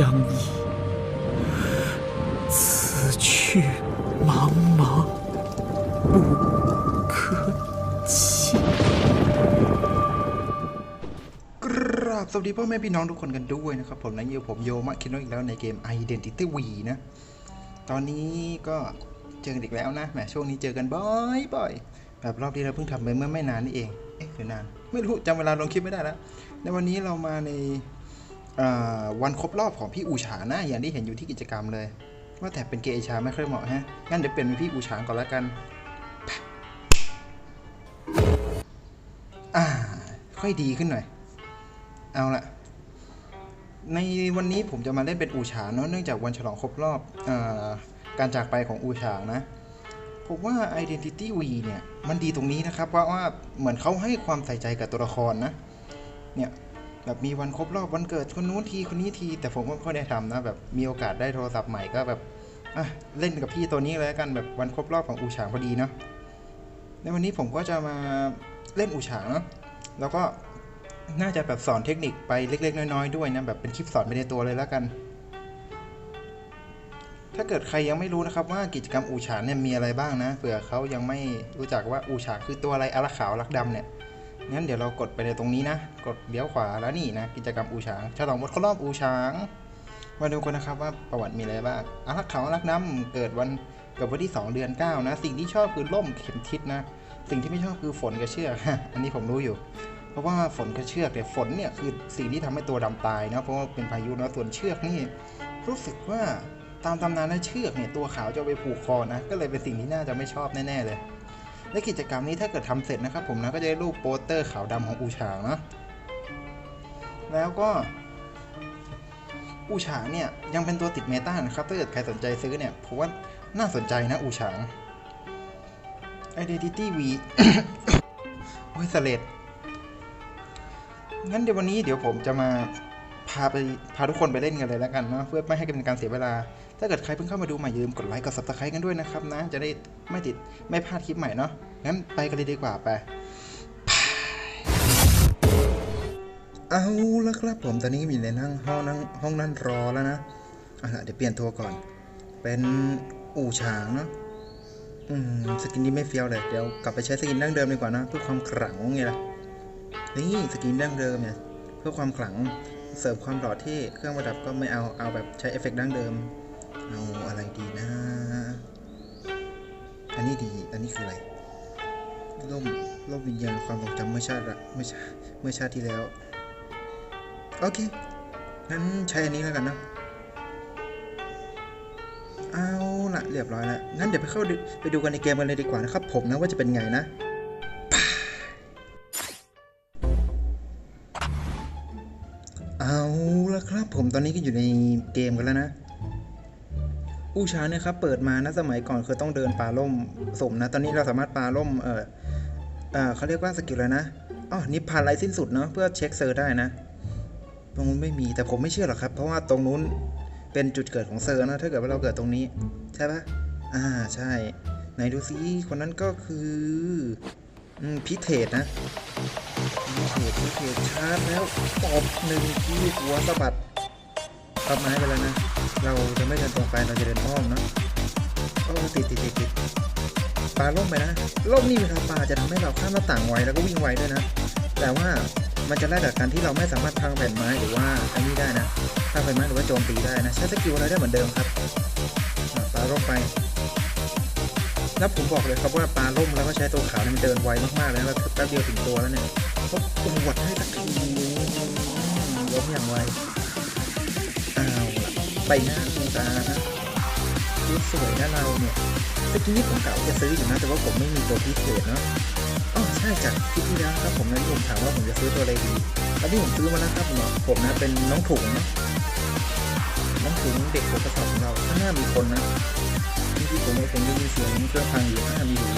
相依，此去茫茫不可及。 กราบสวัสดีพ่อแม่พี่น้องทุกคนกันด้วยนะครับ ผมนายโยผมโยมะคิโนะอีกแล้วในเกม Identity V นะ ตอนนี้ก็เจอกันอีกแล้วนะแหมช่วงนี้เจอกันบ่อยบ่อยๆแบบรอบที่เราเพิ่งทำไปเมื่อไม่นานนี่เอง เอ๊ะคือนาน ไม่รู้จำเวลาลงคลิปไม่ได้แล้ว ในวันนี้เรามาในอ่า วันครบรอบของพี่อูฉานะอย่างที่เห็นอยู่ที่กิจกรรมเลย ว่าแต่เป็นเกย์ชาไม่ค่อยเหมาะฮะ งั้นเดี๋ยวเปลี่ยนเป็นพี่อูฉางก่อนแล้วกันอ่า ค่อยดีขึ้นหน่อย เอาละในวันนี้ผมจะมาเล่นเป็นอูฉาเนาะเนื่องจากวันฉลองครบรอบอการจากไปของอูฉานะผมว่า Identity V เนี่ย มันดีตรงนี้นะครับว่าว่าเหมือนเขาให้ความใส่ใจกับตัวละครนะ เนี่ย แบบมีวันครบรอบวันเกิดคนนู้นทีคนนี้ที แต่ผมก็ไม่ได้ทำนะแบบมีโอกาสได้โทรศัพท์ใหม่ก็แบบอะเล่นกับพี่ตัวนี้เลยละกันแบบวันครบรอบของอูฉางพอดีเนาะในวันนี้ผมก็จะมาเล่นอูฉางเนาะแล้วก็น่าจะแบบสอนเทคนิคไปเล็ก ๆ น้อยๆด้วยนะแบบเป็นคลิปสอนไปในตัวเลยแล้วกัน ถ้าเกิดใครยังไม่รู้นะครับว่ากิจกรรมอูฉางเนี่ยมีอะไรบ้างนะเผื่อเขายังไม่รู้จักว่าอูฉางคือตัวอะไรอารักขาวรักดำเนี่ย งั้นเดี๋ยวเรากดไปในตรงนี้นะ กดเลี้ยวขวาแล้วนี่นะ กิจกรรมอูฉางฉลองวันครบรอบอูฉาง มาดูกันนะครับว่าประวัติมีอะไรบ้างอารักขาวอารักดำเกิดวันเกิดวันที่ 2 เดือน 9 นะ สิ่งที่ชอบคือล่มเข็มทิศนะ สิ่งที่ไม่ชอบคือฝนกับเชือก อันนี้ผมรู้อยู่ เพราะว่าฝนกับเชือกเนี่ยฝนเนี่ยคือสิ่งที่ทำให้ตัวดำตายนะ เพราะว่าเป็นพายุนะส่วนเชือกนี่รู้สึกว่าตามตำนานนะเชือกเนี่ยตัวขาวจะไปผูกคอนะ ก็เลยเป็นสิ่งที่น่าจะไม่ชอบแน่ๆเลย และกิจกรรมนี้ถ้าเกิดทำเสร็จนะครับผมนะก็จะได้รูปโปสเตอร์ขาวดำของอูฉางนะแล้วก็อูฉางเนี่ยยังเป็นตัวติดเมตานะครับถ้าเกิดใครสนใจซื้อเนี่ยผมว่าน่าสนใจนะอูฉาง Identity V โอ้ยสเลดงั้นเดี๋ยววันนี้เดี๋ยวผมจะมาพาไปพาทุกคนไปเล่นกันเลยแล้วกันนะเพื่อไม่ให้เป็นการเสียเวลา ถ้าเกิดใครเพิ่งเข้ามาดูใหม่อย่าลืมกดไลค์กด subscribe กันด้วยนะครับนะ จะได้ไม่ติดไม่พลาดคลิปใหม่เนาะงั้นไปกันเลยดีกว่าไปเอาละครับผมตอนนี้มีในนั่งห้องนั่งห้องนั่นรอแล้วนะเอาละเดี๋ยวเปลี่ยนตัวก่อน เป็นอู่ฉางเนาะอืมสกินนี้ไม่เฟี้ยวเลยเดี๋ยวกลับไปใช้สกินดั้งเดิมดีกว่านะเพื่อความขลังไงล่ะนี่สกินดั้งเดิมเนี่ยเพื่อความขลังเสริมความหล่อที่เครื่องประดับก็ไม่เอาเอาแบบใช้เอฟเฟกต์ดั้งเดิม เอาอะไรดีนะ อันนี้ดี อันนี้คืออะไรล่มล่มวิญญาณความทรงจำเมื่อชาติละเมื่อชาเมื่อชาติที่แล้ว โอเค งั้นใช้อันนี้แล้วกันนะ เอาละเรียบร้อยแล้ว งั้นเดี๋ยวไปเข้าไปดูกันในเกมกันเลยดีกว่านะครับ ผมนะว่าจะเป็นไงนะเอาละครับผมตอนนี้ก็อยู่ในเกมกันแล้วนะ อูชาเนี่ยครับเปิดมานะสมัยก่อนคือต้องเดินปลาล่มสมนะ ตอนนี้เราสามารถปลาล่มเออเออเขาเรียกว่าสกิลอะไรนะอ๋อนิพพานไรสิ้นสุดเนาะเพื่อเช็คเซอร์ได้นะ ตรงนู้นไม่มีแต่ผมไม่เชื่อหรอกครับ เพราะว่าตรงนู้นเป็นจุดเกิดของเซอร์นะถ้าเกิดว่าเราเกิดตรงนี้ ใช่ปะอ่าใช่ ไหนดูซิคนนั้นก็คืออืมพิเทศนะพิเศพิเศชาร์จแล้วตบหนึ่งที่หัวสะบัด ตับไม้ไปแล้วนะ เราจะไม่เดินตรงไปเราจะเดินอ้อมนะโอ้ติดติดติดติดปลาล่มไปนะล่มนี่เวลาปลาจะทำให้เราข้ามหน้าต่างไวแล้วก็วิ่งไวด้วยนะ แต่ว่ามันจะแลกกับการที่เราไม่สามารถพังแผ่นไม้หรือว่าอันนี้ได้นะพังแผ่นไม้หรือว่าโจมตีได้นะ ใช้สกิลอะไรได้เหมือนเดิมครับปลาล่มไปแล้วผมบอกเลยครับว่าปลาล่มแล้วก็ใช้ตัวขาวมันเดินไวมากๆเลยแล้วแป๊บเดียวถึงตัวแล้วเนี่ยเขาปวดให้สักทีล้มอย่างไว ไปหน้าคุณตานะดูสวยนะเราเนี่ยเมื่อกี้ผมกะว่าจะซื้ออยู่นะแต่ว่าผมไม่มีตัวพิเศษเนาะอ๋อใช่จากคลิปที่แล้วครับผมนั้นผมถามว่าผมจะซื้อตัวอะไรดีแล้วที่ผมซื้อมาแล้วครับผมผมนะเป็นน้องถุงนะน้องถุงเด็กหัวกระสอบของเราข้างหน้ามีคนนะที่ผมผมได้ยินเสียงเครื่องพังอยู่ข้างหน้ามีหู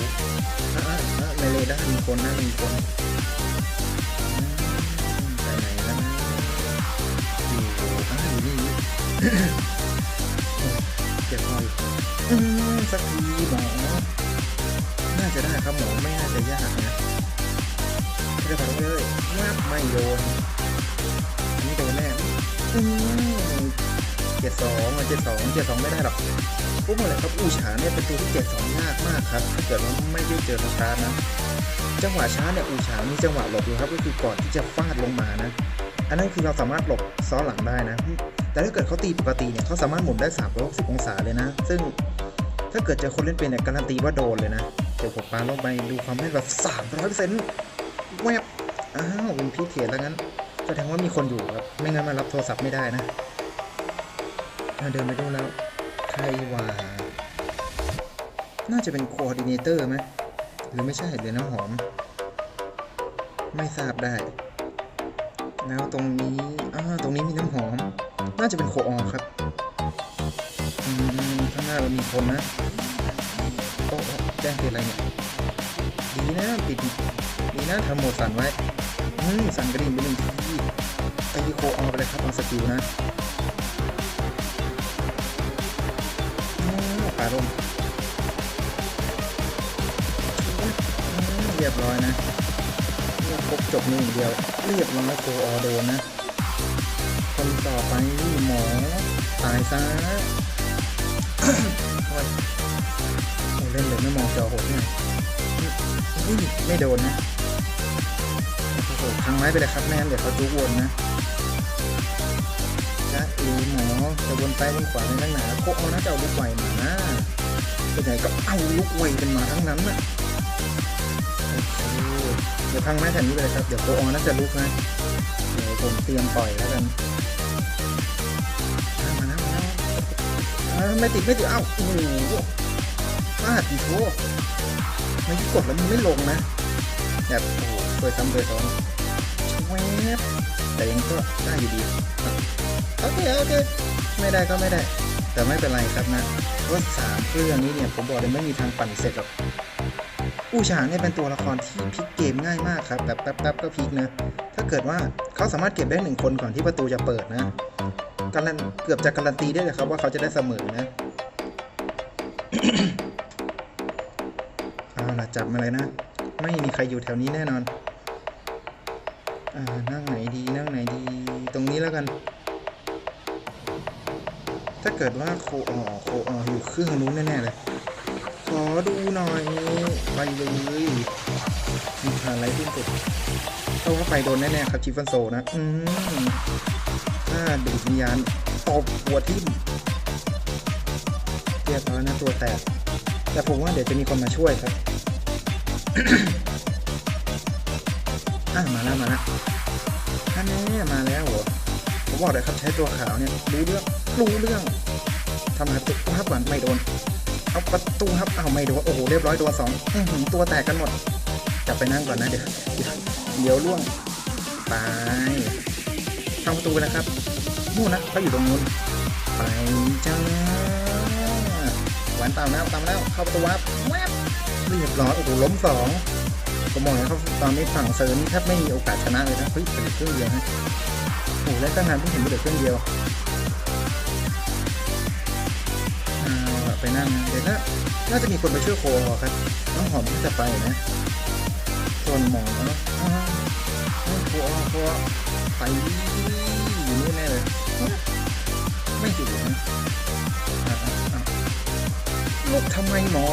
อะอะอะในเรดาร์มีคนนะมีคน เจ็บคอยสักทีหมอน่าจะได้ครับหมอไม่น่าจะยากนะไม่ได้ผ่านเลยงับไม่โดนอันนี้โดนแน่เจ็ดสองเจ็ดสองเจ็ดสองไม่ได้หรอกปุ๊บเลยครับอูฉาเนี่ยเป็นตัวที่เจ็ดสองยากมากครับถ้าเกิดว่าไม่ได้เจอสชาร์นะจังหวะช้าเนี่ยอูฉามีจังหวะหลบอยู่ครับก็คือก่อนที่จะฟาดลงมานะ อันนั้นคือเราสามารถหลบซ้อนหลังได้นะ แต่ถ้าเกิดเขาตีปกติเนี่ยเขาสามารถหมุนได้ 360 องศาเลยนะ ซึ่งถ้าเกิดเจอคนเล่นเป็นเนี่ยการันตีว่าโดนเลยนะเดี๋ยวผมปาลงไปดูความแม่นแบบ300%แวบอ้าวเป็นพี่เทียนแล้วงั้นแสดงว่ามีคนอยู่ครับ ไม่งั้นมารับโทรศัพท์ไม่ได้นะอ่าเดินไปดูแล้วใครว่าน่าจะเป็นโคออดิเนเตอร์ไหมหรือไม่ใช่หรือน้ำหอม ไม่ทราบได้ แล้วตรงนี้อ่าตรงนี้มีน้ำหอม น่าจะเป็นโคออครับอืมข้างหน้าเรามีคนนะโอ้โอ้แจ้งเตือนอะไรเนี่ย ดีนะปิดดีนะทำโหมดสั่นไว้อืมสั่นกระดิ่งไปหนึ่งทีตีโคออไปเลยครับเอาสกิลนะอ้าวปาลมอืมเรียบร้อยนะเมื่อครบจบนึ่งเดียว เรียบร้อยโคออโดนนะ อไปหมอตายซะโอ้ยโอ้เล่นเลยไม่มองจอโหดเนี่ยไม่โดนนะโอ้โหพังไม้ไปเลยครับแม่งั้นเดี๋ยวเขาจุกวนนะจ้าอีหมอจะวนไปวนขวาในนั่งหนาโคเอานะจะเอาลูกไหวมานะส่วนใหญ่ก็เอาลูกไวกันมาทั้งนั้นนะโอเคเดี๋ยวพังไม้แผ่นนี้ไปเลยครับ เดี๋ยวโคออน่าจะลุกนะ เดี๋ยวผมเตรียมปล่อยแล้วกัน ไม่ติดไม่ติดเอ้าโอ้โหพลาดดีโทไม่กดแล้วมันไม่ลงนะแบบโอ้โหเคยซ้ำเคยซ้อนแวบแต่ยังก็ได้อยู่ดีโอเคโอเคไม่ได้ก็ไม่ได้ แต่ไม่เป็นไรครับนะเพราะสามเครื่องนี้เนี่ยผมบอกเลยไม่มีทางปั่นเสร็จหรอกอูฉางเนี่ยเป็นตัวละครที่พลิกเกมง่ายมากครับแบบแป๊บๆก็พลิกนะถ้าเกิดว่าเขาสามารถเก็บได้หนึ่งคนก่อนที่ประตูจะเปิดนะ การันเกือบจะการันตีได้เลยครับว่าเขาจะได้เสมอนะเอาล่ะจับมาเลยนะ ไม่มีใครอยู่แถวนี้แน่นอน อ่านั่งไหนดีนั่งไหนดี ตรงนี้แล้วกัน ถ้าเกิดว่าโคออโคอออยู่เครื่องนู้นแน่ๆเลยขอดูหน่อยไปเลยมีผ่านอะไรที่สุดเข้าว่าไปโดนแน่ๆครับชิฟันโซนะ อืม ถ้าดูดวิญญาณตบหัวทิ่มเรียบร้อยนะตัวแตก แต่ผมว่าเดี๋ยวจะมีคนมาช่วยครับอะมาแล้วมาแล้วท่านนี้มาแล้วเหรอผมบอกเลยครับใช้ตัวขาวเนี่ยรู้เรื่องรู้เรื่องทำประตูครับก่อนไม่โดน เอาประตูครับเอาไม่โดน โอ้โห เรียบร้อยตัวสองตัวแตกกันหมดกลับไปนั่งก่อนนะเดี๋ยว เดี๋ยวเดี๋ยวล่วง ไป ทำประตูไปแล้วครับนู่นนะเขาอยู่ตรงนู้นไปจ้าหวานตามแล้วตามแล้วเข้าประตูวับแวบเรียบร้อยโอ้โหล้มสองผมมองแล้วเขาตอนนี้ฝั่งเซอร์นี่แทบไม่มีโอกาสชนะเลยนะเฮ้ยเหลือเครื่องเดียวนะโอ้โหแล้วตั้งนานเพิ่งเห็นเหลือเครื่องเดียวเอาล่ะไปนั่งนเดี๋ยวน่าน่าจะมีคนไปช่วยโคครับน้องหอมที่จะไปนะส่วนหมอเนาะอ้าวอ้าวโคโคไป ทำไมหมอ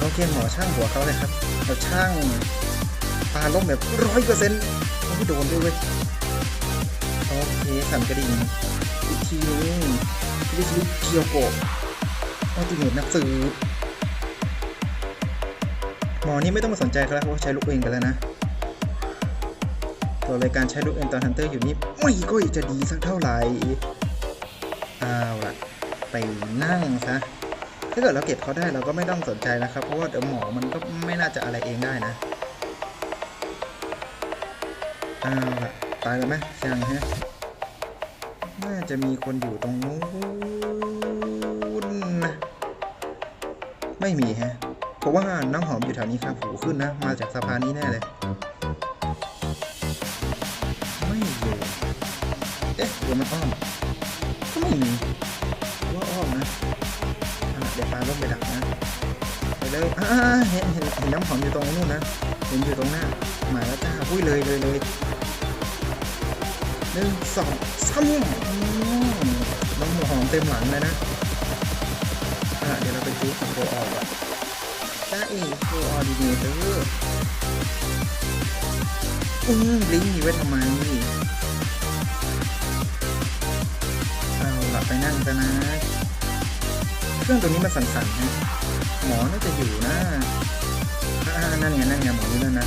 โอเคหมอช่างหัวเขาเลยครับเราช่างปลาล้มแบบร้อยเปอร์เซ็นต์ไม่โดนด้วยเว้ยโอเคสั่นกระดิ่งอีกทีนึงวิสลุเกียวโกะอัลติเมทนักสืบหมอนี่ไม่ต้องมาสนใจเขาแล้วเพราะใช้ลูกเองไปแล้วนะ ตัวรายการใช้ลูกเอ็นตอนฮันเตอร์อยู่นี่ไม่ก็จะดีสักเท่าไหร่ เอาละไปนั่งซะถ้าเกิดเราเก็บเขาได้เราก็ไม่ต้องสนใจนะครับ เพราะว่าเดี๋ยวหมอมันก็ไม่น่าจะอะไรเองได้นะเอาละตายกันไหมยังฮะน่าจะมีคนอยู่ตรงนู้นนะไม่มีฮะเพราะว่าน้องหอมอยู่แถวนี้ครับหูขึ้นนะ มาจากสะพานนี้แน่เลยไม่อยู่เอ๊ะหรือมันอ้อม ม่มีว่าอ้อมนะเดี๋ยวปลาลงไปดักนะไปเลยเห็นเห็นเห็นน้ำหอมอยู่ตรงนู้นนะเห็นอยู่ตรงหน้ามาแล้วจ้าอุ้ยเลยเลยเลยหนึ่งสองสามน้ำหอมเต็มหลังเลยนะอะเดี๋ยวเราไปซื้อของโบออกก่อนจ้าเอ๋โบออกดีๆเด้ออืมลิงก์มีไว้ทำไม หลับไปนั่งซะนะ เครื่องตัวนี้มันสั่นๆนะหมอน่าจะอยู่นะนั่นไงนั่นไงหมอนี่นั่นนะ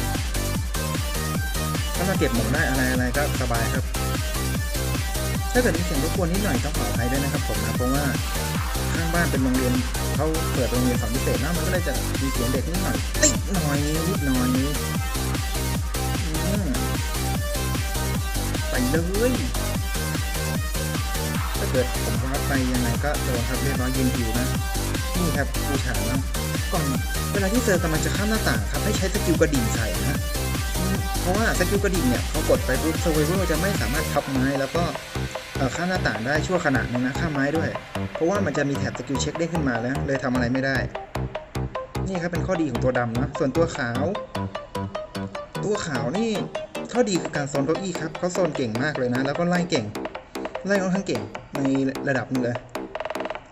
ถ้ามาเก็บหมดได้อะไรอะไรก็สบายครับ ถ้าเกิดมีเสียงรบกวนนิดหน่อยต้องขออภัยด้วยนะครับผมนะเพราะว่าข้างบ้านเป็นโรงเรียนเขาเปิดโรงเรียนสอนพิเศษนะมันก็เลยจะมีเสียงเด็กนิดหน่อยติดหน่อยนิดหน่อยไปเลย เกิดผมว่าไปยังไงก็โดนครับเรียบร้อยยืนอยู่นะนี่ครับผู้ชายนะก่อนเวลาที่เซอร์กำลังจะข้ามหน้าต่างครับให้ใช้สกิลกระดิ่งใส่นะเพราะว่าสกิลกระดิ่งเนี่ยพอกดไปปุ๊บเซอร์ไวเวอร์จะไม่สามารถทับไม้แล้วก็ข้ามหน้าต่างได้ชั่วขณะนึงนะข้ามไม้ด้วย เพราะว่ามันจะมีแถบสกิลเช็คได้ขึ้นมาแล้ว เลยทำอะไรไม่ได้ นี่ครับเป็นข้อดีของตัวดำนะส่วนตัวขาว ตัวขาวนี่ข้อดีคือการโซนเก้าอี้ครับเขาโซนเก่งมากเลยนะ แล้วก็ไล่เก่ง ไล่ค่อนข้างเก่งในระดับนึงเลย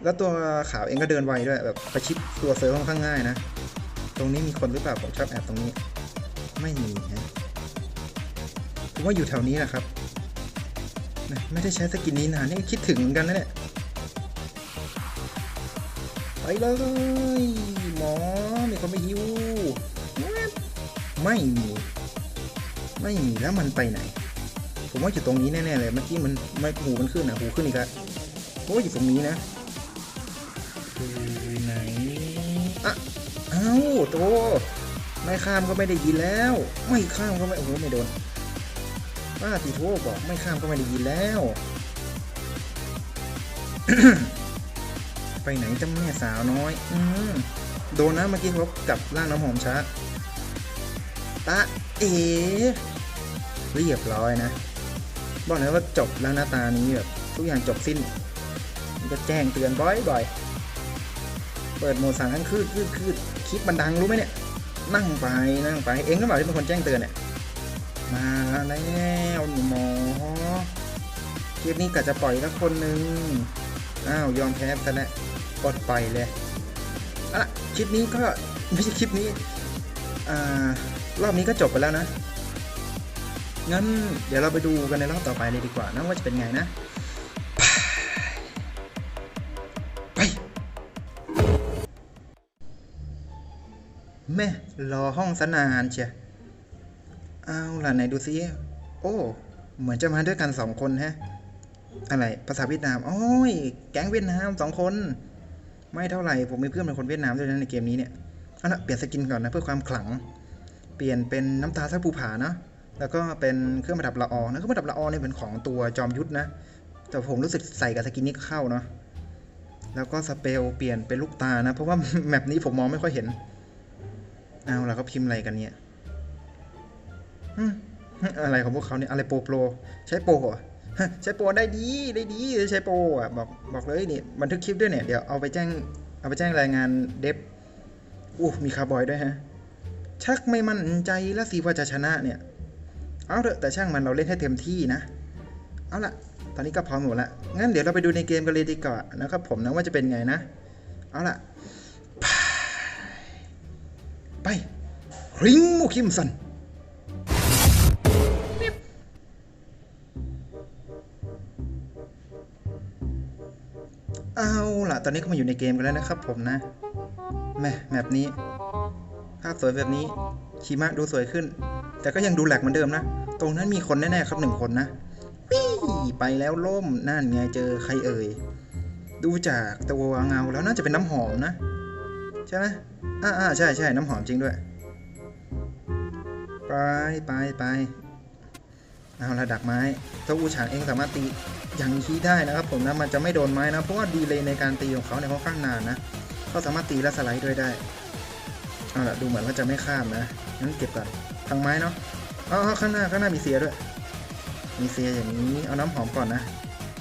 แล้วตัวขาวเองก็เดินไวด้วยแบบประชิดตัวเซิร์ฟค่อนข้างง่ายนะ ตรงนี้มีคนหรือเปล่าผมชอบแอบตรงนี้ ไม่มีฮะผมว่าอยู่แถวนี้แหละครับนะไม่ได้ใช้สกินนี้นานนี่คิดถึงเหมือนกันนะเนี่ยไปเลยหมอมีคนไม่ฮิวไม่มี ไม่มีแล้วมันไปไหน ผมว่าอยู่ตรงนี้แน่ๆเลยเมื่อกี้มันไม่หูมันขึ้นอะหูขึ้นอีกแล้วผมว่าอยู่ตรงนี้นะอยู่ไหนอะเอ้าโตไม่ข้ามก็ไม่ได้ยินแล้ว ไม่ข้ามก็ไม่โอ้โหไม่โดนป้าตีโทบอกไม่ข้ามก็ไม่ได้ยินแล้ว ไปไหนจ้าแม่สาวน้อย อืมโดนนะเมื่อกี้เขากับร่างน้ำหอมช้าตะเอเรียบร้อยนะ บอกเลยว่าจบแล้วหน้าตานี้แบบทุกอย่างจบสิ้น มันจะแจ้งเตือนบ่อยๆ เปิดโหมดสั่งทั้งคืดคืดคืดคลิปมันดังรู้ไหมเนี่ย นั่งไปนั่งไปเองก็บอกที่เป็นคนแจ้งเตือนเนี่ย มาแล้วหนูหมอคลิปนี้กะจะปล่อยแล้วคนนึง อ้าวยอมแพ้ซะแล้วกดปล่อยเลยอะคลิปนี้ก็ไม่ใช่คลิปนี้ อ่ารอบนี้ก็จบไปแล้วนะ งั้นเดี๋ยวเราไปดูกันในรอบต่อไปเลยดีกว่านะว่าจะเป็นไงนะ ไปแม่รอห้องสนานเชียเอาล่ะไหนดูซิโอ้ เหมือนจะมาด้วยกันสองคนฮะ อะไรภาษาเวียดนามโอ้ย แก๊งเวียดนามสองคน ไม่เท่าไหร่ผมมีเพื่อนเป็นคนเวียดนามด้วยนะในเกมนี้เนี่ยเอาละเปลี่ยนสกินก่อนนะเพื่อความขลัง เปลี่ยนเป็นน้ำตาซับภูผาเนาะ แล้วก็เป็นเครื่องประดับละออนะเครื่องประดับละออเนี่ยเป็นของตัวจอมยุทธนะ แต่ผมรู้สึกใส่กับสกินนี้ก็เข้าเนาะแล้วก็สเปลเปลี่ยนเป็นลูกตานะ เพราะว่าแมปนี้ผมมองไม่ค่อยเห็นเอาล่ะเขาพิมพ์อะไรกันเนี่ยอะไรของพวกเขาเนี่ยอะไรโปรโปรใช้โปรเหรอฮะใช้โปรได้ดีได้ดีใช้โปรอะบอกบอกเลยนี่บันทึกคลิปด้วยเนี่ยเดี๋ยวเอาไปแจ้งเอาไปแจ้งรายงานเดฟอู้มีคาร์บอยด้วยฮะ ชักไม่มั่นใจแล้วสิว่าจะชนะเนี่ย เอาเถอะแต่ช่างมันเราเล่นให้เต็มที่นะ เอาละตอนนี้ก็พร้อมหมดละงั้นเดี๋ยวเราไปดูในเกมกันเลยดีกว่านะครับผมนะว่าจะเป็นไงนะ เอาละไปคริงมูคิมสันเอาล่ะ ตอนนี้ก็มาอยู่ในเกมกันแล้วนะครับผมนะแมแมปนี้ ภาพสวยแบบนี้ ชิมะดูสวยขึ้น แต่ก็ยังดูแหลกเหมือนเดิมนะ ตรงนั้นมีคนแน่ ๆ ครับหนึ่งคนนะวี่ไปแล้วล่มนั่นไงเจอใครเอ่ย ดูจากตัวเงาแล้วน่าจะเป็นน้ำหอมนะ ใช่ไหมอ่าอ่าใช่ใช่น้ำหอมจริงด้วย ไปไปไปเอาละดักไม้ตัวอูฉางเองสามารถตีอย่างนี้ได้นะครับ ผมนะมันจะไม่โดนไม้นะ เพราะว่าดีเลยในการตีของเขาเนี่ยค่อนข้างนานนะเขาสามารถตีและสไลด์ด้วยได้เอาละดูเหมือนว่าจะไม่ข้ามนะงั้นเก็บก่อนทางไม้เนาะ อ๋อข้างหน้าข้างหน้ามีเสียด้วย มีเสียอย่างนี้เอาน้ำหอมก่อนนะ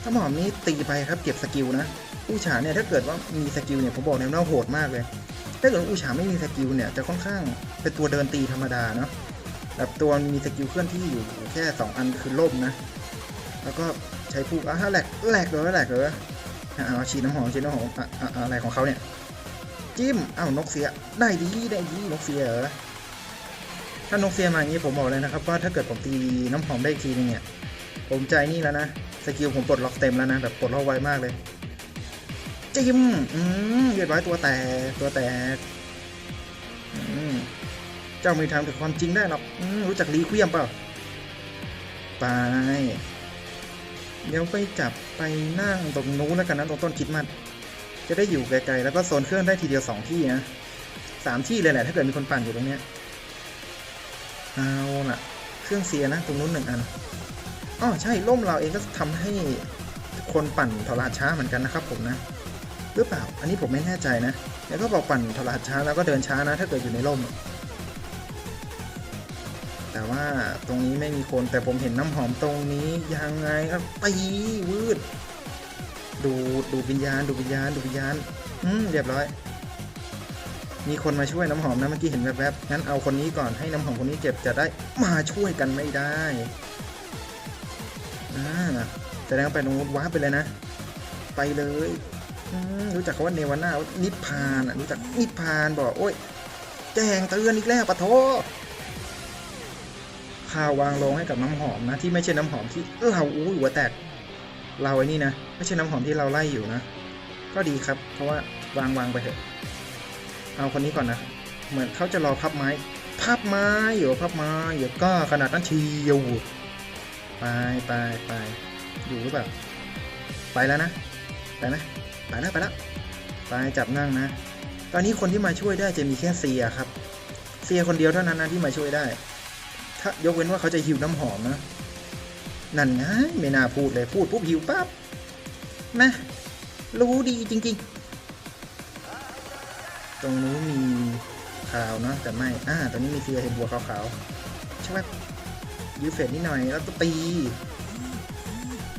น้ำหอมนี้ตีไปครับเก็บสกิลนะอูฉาเนี่ยถ้าเกิดว่ามีสกิลเนี่ยผมบอกเลยว่าโหดมากเลย ถ้าเกิดอูฉาไม่มีสกิลเนี่ยจะค่อนข้างเป็นตัวเดินตีธรรมดาเนาะแบบตัวมีสกิลเคลื่อนที่อยู่แค่ 2 อันคือล่มนะ แล้วก็ใช้ผู้อะแหลกแหลกเลยแหลกเลยอะเอาฉีดน้ำหอมฉีดน้ำหอมอะอะอะไรของเขาเนี่ยจิ้มอ้าวนกเสียได้ดีได้ดีนกเสียเหรอ ถ้านกเสียมาอย่างนี้ผมบอกเลยนะครับว่าถ้าเกิดผมตีน้ำหอมได้อีกทีนึงเนี่ย ผมใจนี่แล้วนะ สกิลผมปลดล็อกเต็มแล้วนะแบบปลดล็อกไวมากเลยจิ้มอืมเรียบร้อยตัวแตกตัวแตกอืมเจ้าไม่ทำถึงความจริงได้หรอกอืมรู้จักรีเควียมเปล่าไปเดี๋ยวไปจับไปนั่งตรงนู้นแล้วกันนะตรงต้นคิดมัดจะได้อยู่ไกลๆแล้วก็โซนเครื่องได้ทีเดียวสองที่นะสามที่เลยแหละถ้าเกิดมีคนปั่นอยู่ตรงเนี้ย เอาล่ะ เครื่องเสียนะตรงนู้นหนึ่งอันอ๋อใช่ล่มเราเองก็ทำให้คนปั่นทรช้าเหมือนกันนะครับผมนะหรือเปล่า อันนี้ผมไม่แน่ใจนะ แล้วก็บอกปั่นทรช้าแล้วก็เดินช้านะ ถ้าเกิดอยู่ในร่ม แต่ว่าตรงนี้ไม่มีคนแต่ผมเห็นน้ำหอมตรงนี้ยังไงครับตีวืดดูดูวิญญาณดูวิญญาณดูวิญญาณอืมเรียบร้อย มีคนมาช่วยน้ำหอมนะเมื่อกี้เห็นแวบๆงั้นเอาคนนี้ก่อนให้น้ำหอมคนนี้เจ็บจะได้มาช่วยกันไม่ได้อ่าแสดงว่าไปตรงนู้นว้าไปเลยนะ ไปเลยรู้จักคาว่าเนวาน่านิพพานอะรู้จักนิพพานบอกโอ้ยแจ้งเตือนอีกแล้วปะโทข่าววางลงให้กับน้ำหอมนะ ที่ไม่ใช่น้ำหอมที่เราอุ้หัวแตก เราไอ้นี่นะ ไม่ใช่น้ำหอมที่เราไล่อยู่นะ ก็ดีครับ เพราะว่าวางวางไปเถอะ เอาคนนี้ก่อนนะ เหมือนเขาจะรอพับไม้ พับไม้อยู่พับไม้อยู่ก็ขนาดนั้นเชียวไปไปไปอยู่หรือเปล่า ไปแล้วนะ ไปไหมไปแล้วไปแล้วไปจับนั่งนะ ตอนนี้คนที่มาช่วยได้จะมีแค่เซียครับ เซียคนเดียวเท่านั้นนะที่มาช่วยได้ ถ้ายกเว้นว่าเขาจะหิวน้ำหอมนะ นั่นไงไม่น่าพูดเลยพูดปุ๊บหิวปั๊บนะ รู้ดีจริง ๆ ตรงนู้นมีขาวเนาะแต่ไม่ อ่าตรงนี้มีเซียเห็นบัวขาวๆใช่ไหมยืดเฟดนิดหน่อยแล้วก็ตี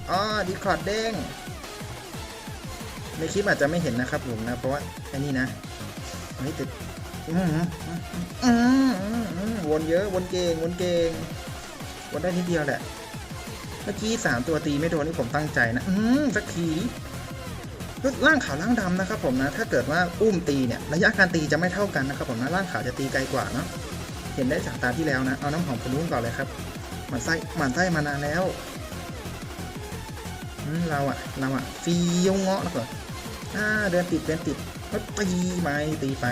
อ๋อดีคอร์ดเด้งในคลิปอาจจะไม่เห็นนะครับผมนะ เพราะว่าไอ้นี่นะเฮ้ยแต่อืมอืมอืมอืมอืมวนเยอะ วนเก่งวนเก่งวนได้นิดเดียวแหละ เมื่อกี้สามตัวตีไม่โดนนี่ผมตั้งใจนะ อืมสักที ร่างขาวร่างดำนะครับผมนะ ถ้าเกิดว่าอุ้มตีเนี่ยระยะการตีจะไม่เท่ากันนะครับผมนะร่างขาวจะตีไกลกว่าเนาะเห็นได้จากตาที่แล้วนะ เอาน้ำหอมคนนู้นก่อนเลยครับหมันไส้หมันไส้มานานแล้วเราอะเราอะฟียงเงาะแล้วก่อนอ่าเดินติดเดินติดแล้วตีไปตีไป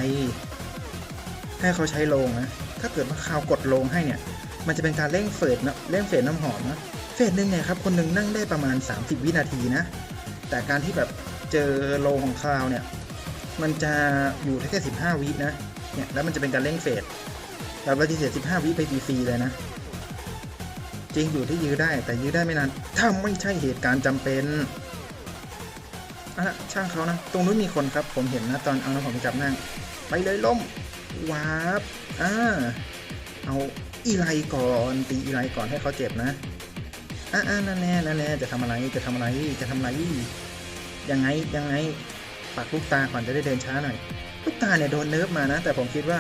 ให้เขาใช้โลงนะ ถ้าเกิดว่าข่าวกดโลงให้เนี่ย มันจะเป็นการเร่งเฟดนะเร่งเฟดน้ำหอมนะเฟสหนึ่งเนี่ยครับคนหนึ่งนั่งได้ประมาณ 30 วินาทีนะ แต่การที่แบบ เจอโลของคลาวเนี่ย มันจะอยู่แค่15วินะ เนี่ย แล้วมันจะเป็นการเร่งเฟสเราเราจะเสีย15วิไปฟรีๆเลยนะ จริงอยู่ที่ยื้อได้แต่ยื้อได้ไม่นานถ้าไม่ใช่เหตุการณ์จำเป็นอะช่างเขานะ ตรงนู้นมีคนครับ ผมเห็นนะตอนเอาน้ำหอมจับนั่ง ไปเลยล่มวาบอ่าเอาอีไลก่อนตีอีไลก่อนให้เขาเจ็บนะอ่านั่นแน่นั่นแน่จะทำอะไรจะทำอะไรจะทำอะไร ยังไงยังไงปักลูกตาก่อนจะได้เดินช้าหน่อยลูกตาเนี่ยโดนเนิร์ฟมานะ แต่ผมคิดว่า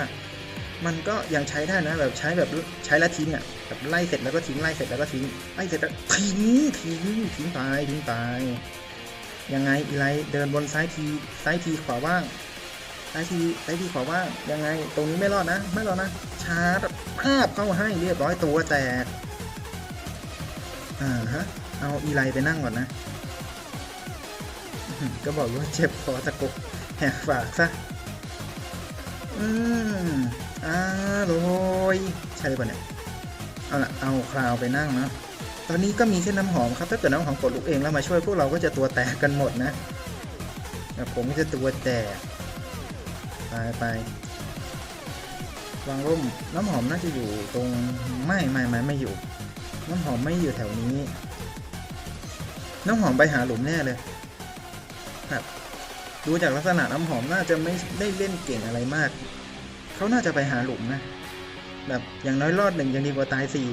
มันก็ยังใช้ได้นะ แบบใช้แบบใช้แล้วทิ้งอะแบบไล่เสร็จแล้วก็ทิ้งไล่เสร็จแล้วก็ทิ้งไล่เสร็จแล้วทิ้งทิ้งทิ้งไปทิ้งไปยังไงอีไลเดินบนซ้ายทีซ้ายทีขวาว่างซ้ายทีซ้ายทีขวาว่างยังไงตรงนี้ไม่รอดนะ ไม่รอดนะชาร์จภาพเข้าให้เรียบร้อยตัวแตกอ่าฮะเอาอีไลไปนั่งก่อนนะ ก็บอกว่าเจ็บคอตะกกแหกปากซะ อืมอ่าโรยใช่ป่ะเนี่ย เอาละเอาคราวไปนั่งนะตอนนี้ก็มีแค่น้ำหอมครับ ถ้าเกิดน้ำหอมกดลูกเองแล้วมาช่วยพวกเราก็จะตัวแตกกันหมดนะแต่ผมก็จะตัวแตก ไปไปวางร่มน้ำหอมน่าจะอยู่ตรงไม่ไม่ไม่ไม่อยู่ น้ำหอมไม่อยู่แถวนี้ น้ำหอมไปหาหลุมแน่เลย ครับ ดูจากลักษณะน้ำหอมน่าจะไม่ได้เล่นเก่งอะไรมาก เขาน่าจะไปหาหลุมนะ แบบอย่างน้อยรอดหนึ่งยังดีกว่าตายสี่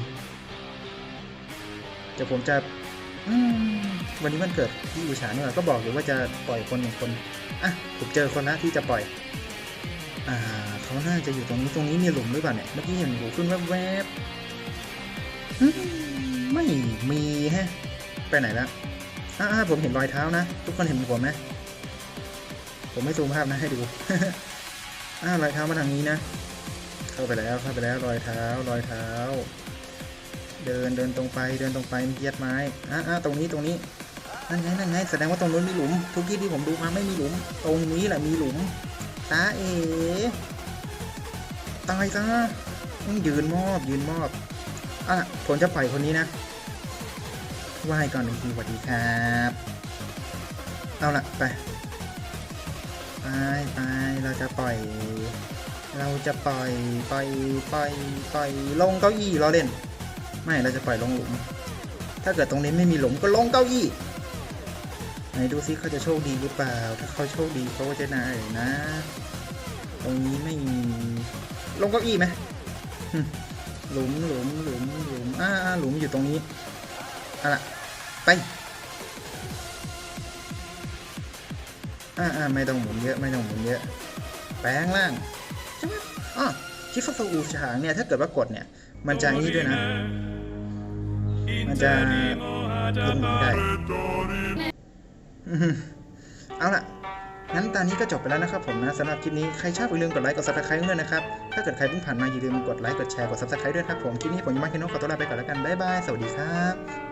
จะผมจะวันนี้มันเกิดที่อุชาเนี่ยก็บอกอยู่ว่าจะปล่อยคนหนึ่งคน อะ ผมเจอคนละที่จะปล่อย อ่า เขาน่าจะอยู่ตรงนี้ตรงนี้มีหลุมหรือเปล่าเนี่ย เมื่อกี้เห็นหูขึ้นแวบๆไม่มีฮะ ไปไหนแล้ว อ่าผมเห็นรอยเท้านะ ทุกคนเห็นผมไหมผมไม่ซูมภาพนะให้ดูอ่ารอยเท้ามาทางนี้นะ เข้าไปแล้วเข้าไปแล้วรอยเท้ารอยเท้า เดินเดินตรงไปเดินตรงไปเยียดไม้อ่าอ่าตรงนี้ตรงนี้นั่นไงนั่นไงแสดงว่าตรงนู้นมีหลุม ทุกที่ที่ผมดูมาไม่มีหลุม ตรงนี้แหละมีหลุมตาเอตายซะยืนมอบยืนมอบอะผมจะปล่อยคนนี้นะ ไหว้ก่อนหนึ่งทีสวัสดีครับ เอาละไป ไปไปเราจะปล่อย เราจะปล่อยปล่อยปล่อยปล่อยลงเก้าอี้เราเล่น ไม่เราจะปล่อยลงหลุม ถ้าเกิดตรงนี้ไม่มีหลุมก็ลงเก้าอี้ไหนดูซิเขาจะโชคดีหรือเปล่า ถ้าเขาโชคดีเขาก็จะนายนะ ตรงนี้ไม่มีลงเก้าอี้ไหมหลุมหลุมหลุมหลุมอ่าหลุมอยู่ตรงนี้ เอาละไปอ่าอ่าไม่ต้องหมุนเยอะไม่ต้องหมุนเยอะ แปลงร่างใช่ไหมอ๋อคิดว่าฟูฉางเนี่ยถ้าเกิดว่ากดเนี่ย มันจะไอ้นี่ด้วยนะ มันจะลงได้อือหือเอาล่ะงั้นตอนนี้ก็จบไปแล้วนะครับผมนะสำหรับคลิปนี้ ใครชอบอย่าลืมกดไลค์กดซับสไครต์ด้วยนะครับ ถ้าเกิดใครเพิ่งผ่านมาอย่าลืมกดไลค์กดแชร์กดซับสไครต์ด้วยครับผม คลิปนี้ผมยงมาคิโนะขอตัวลาไปก่อนแล้วกัน บ๊ายบาย สวัสดีครับ